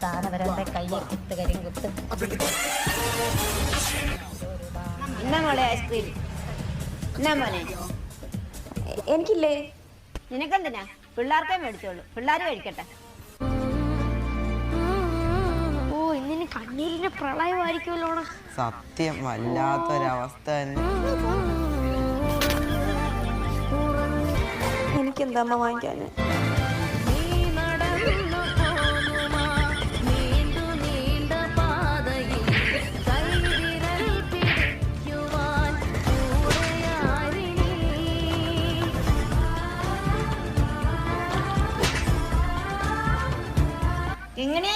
സ്ഥാനവരത്തെ കയ്യിൽ കുത്ത് കരിയും കുത്ത്. എന്നാ മോളെ ഐസ്ക്രീം? എന്നാ മോനെ? എനിക്കില്ലേ? നിനക്കെന്തിനാ? പിള്ളേർക്കേ മേടിച്ചോളൂ. പിള്ളേർ കഴിക്കട്ടെ. ഓ ഇന്നിനി കണ്ണീരിന്റെ പ്രളയമായിരിക്കുമല്ലോണ സത്യം വല്ലാത്തൊരവസ്ഥ തന്നെ. എനിക്കെന്താ അമ്മ വാങ്ങിക്കാന്? എങ്ങനെ?